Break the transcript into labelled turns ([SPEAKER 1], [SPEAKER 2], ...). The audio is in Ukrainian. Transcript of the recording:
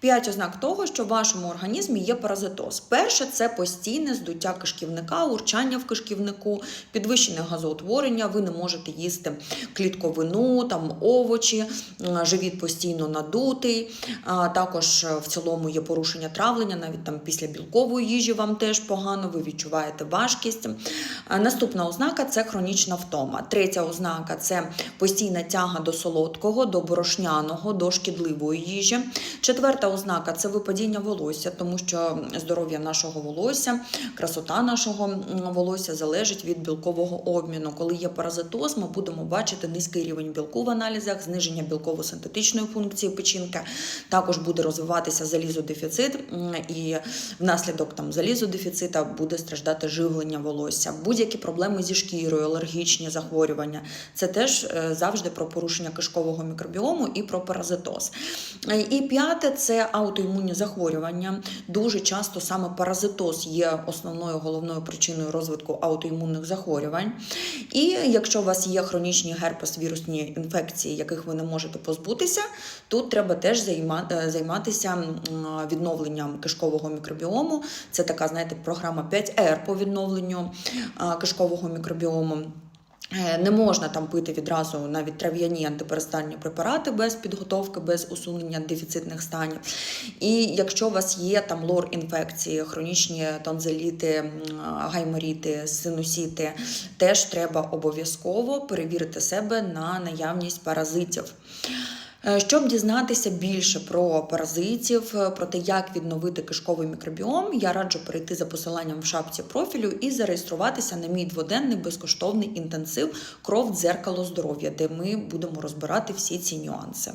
[SPEAKER 1] П'ять ознак того, що в вашому організмі є паразитоз. Перше це постійне здуття кишківника, урчання в кишківнику, підвищене газоутворення. Ви не можете їсти клітковину, там овочі, живіт постійно надутий. Також е, в цілому є порушення травлення, навіть там після білкової їжі вам теж погано, ви відчуваєте важкість. Наступна ознака це хронічна втома. Третя ознака це постійна тяга до солодкого, до борошняного, до шкідливої їжі. Четверта ознака це випадіння волосся, тому що здоров'я нашого волосся, красота нашого волосся залежить від білкового обміну. Коли є паразитоз, ми будемо бачити низький рівень білку в аналізах, зниження білково-синтетичної функції печінки. Також буде розвиватися залізодефіцит, і внаслідок там залізодефіцита буде страждати живлення волосся. Будь-які проблеми зі шкірою, алергічні захворювання. Це теж е, завжди про порушення кишкового мікробіому і про паразитоз. Е, І п'яте це аутоімунні захворювання. Дуже часто саме паразитоз є основною головною причиною розвитку аутоімунних захворювань. І якщо у вас є хронічні герпес вірусні інфекції, яких ви не можете позбутися, тут треба теж е, займатися відновленням кишкового мікробіому. Це така, знаєте, програма 5R по відновленню кишкового мікробіому. Е, Не можна там пити відразу навіть трав'яні антиперистальні препарати без підготовки, без усунення дефіцитних станів. І якщо у вас є там лор-інфекції, хронічні тонзеліти, гайморіти, синусіти, теж треба обов'язково перевірити себе на наявність паразитів. Е, Щоб дізнатися більше про паразитів, е, про те, як відновити кишковий мікробіом, я раджу перейти за посиланням в шапці профілю і зареєструватися на мій дводенний безкоштовний інтенсив кров дзеркало здоров'я, де ми будемо розбирати всі ці нюанси.